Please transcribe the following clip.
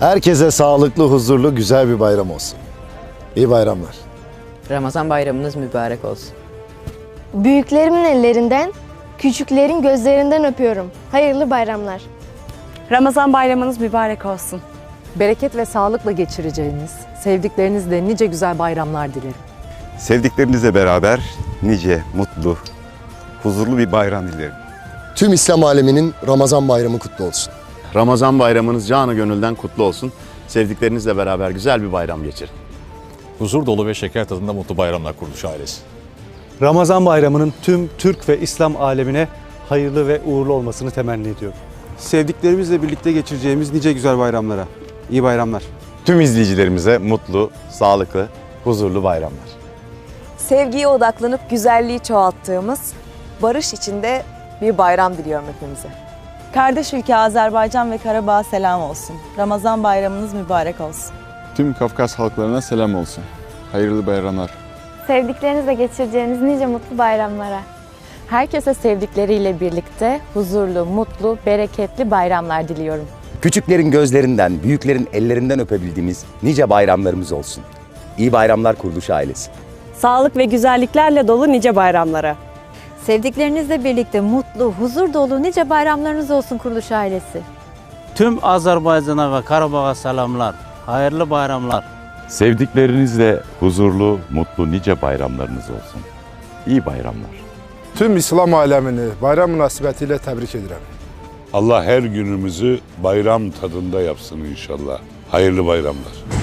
Herkese sağlıklı, huzurlu, güzel bir bayram olsun. İyi bayramlar. Ramazan bayramınız mübarek olsun. Büyüklerimin ellerinden, küçüklerin gözlerinden öpüyorum. Hayırlı bayramlar. Ramazan bayramınız mübarek olsun. Bereket ve sağlıkla geçireceğiniz, sevdiklerinizle nice güzel bayramlar dilerim. Sevdiklerinizle beraber nice mutlu, huzurlu bir bayram dilerim. Tüm İslam aleminin Ramazan bayramı kutlu olsun. Ramazan bayramınız canı gönülden kutlu olsun. Sevdiklerinizle beraber güzel bir bayram geçirin. Huzur dolu ve şeker tadında mutlu bayramlar kuruluş ailesi. Ramazan bayramının tüm Türk ve İslam alemine hayırlı ve uğurlu olmasını temenni ediyorum. Sevdiklerimizle birlikte geçireceğimiz nice güzel bayramlara. İyi bayramlar. Tüm izleyicilerimize mutlu, sağlıklı, huzurlu bayramlar. Sevgiye odaklanıp güzelliği çoğalttığımız, barış içinde bir bayram diliyorum hepimize. Kardeş ülke Azerbaycan ve Karabağ'a selam olsun. Ramazan bayramınız mübarek olsun. Tüm Kafkas halklarına selam olsun. Hayırlı bayramlar. Sevdiklerinizle geçireceğiniz nice mutlu bayramlara. Herkese sevdikleriyle birlikte huzurlu, mutlu, bereketli bayramlar diliyorum. Küçüklerin gözlerinden, büyüklerin ellerinden öpebildiğimiz nice bayramlarımız olsun. İyi bayramlar kuruluş ailesi. Sağlık ve güzelliklerle dolu nice bayramlara. Sevdiklerinizle birlikte mutlu, huzur dolu nice bayramlarınız olsun kuruluş ailesi. Tüm Azerbaycan'a ve Karabağ'a selamlar. Hayırlı bayramlar. Sevdiklerinizle huzurlu, mutlu nice bayramlarınız olsun. İyi bayramlar. Tüm İslam alemini bayram münasebetiyle tebrik ederim. Allah her günümüzü bayram tadında yapsın inşallah. Hayırlı bayramlar.